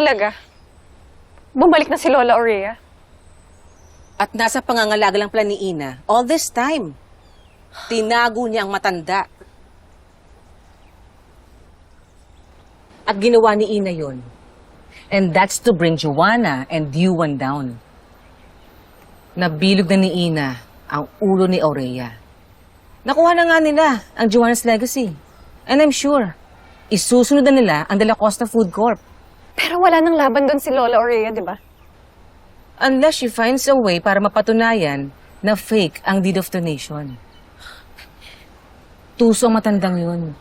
talaga? Bumalik na si Lola Aurea? At nasa pangangalaga lang pala ni Ina all this time. Tinago niya ang matanda. At ginawa ni Ina yon. And that's to bring Joanna and Yuan down. Nabilog na ni Ina ang ulo ni Aurea. Nakuha na nga nila ang Joanna's legacy. And I'm sure, isusunod na nila ang De La Costa Food Corp. Pero wala nang laban doon si Lola Aurea, di ba? Unless she finds a way para mapatunayan na fake ang deed of donation. Tuso ang matandang yun.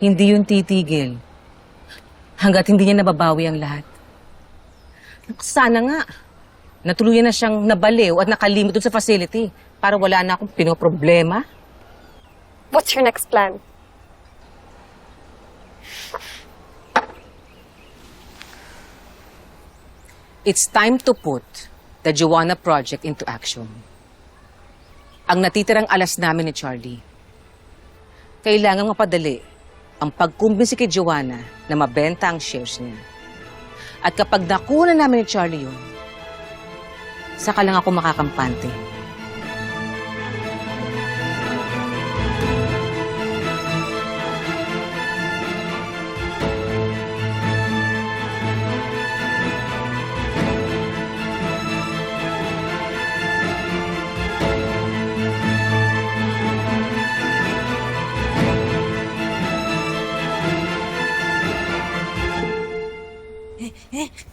Hindi yun titigil. Hanggat hindi niya nababawi ang lahat. Sana nga. Natuluyan na siyang nabaliw at nakalimit dun sa facility para wala na akong pinoproblema. What's your next plan? It's time to put the Joanna Project into action. Ang natitirang alas namin ni Charlie. Kailangan mapadali ang pagkumbinsi kay Joanna na mabenta ang shares niya. At kapag nakuha na namin ni Charlie yun, saka lang ako makakampante.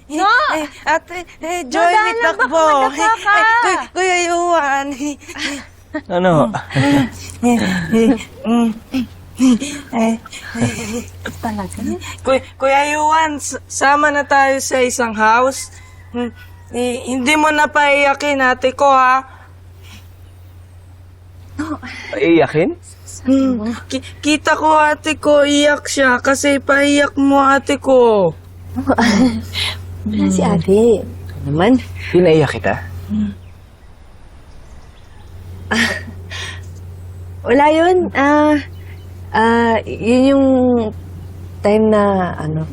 No! Eh, ate, eh, Joy, may takbo. Eh, eh, kuy- Kuya Yuan. Ano? Kuy, Kuya Yuan, s- sama na tayo sa isang house. Hmm, eh, hindi mo na paiyakin ate ko, ha? Iyakin? Hmm, ki- kita ko ate ko, iyak siya kasi paiyak mo ate ko. Wala si ate. Naman. Pinaiyak kita? Wala yun. Ah, ah, yun yung time na, ano,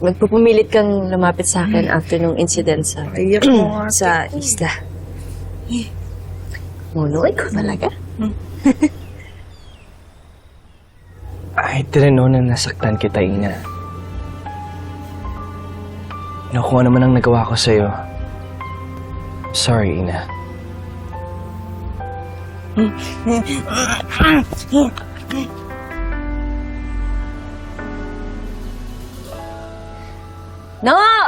nagpupumilit kang lumapit sa akin after nung incident sa, Iyak mo ate. sa isla. Muno, ikaw talaga? I didn't know na nasaktan kita, Ina. No, kung ano man ang nagawa ko sa'yo. Sorry, Ina. No!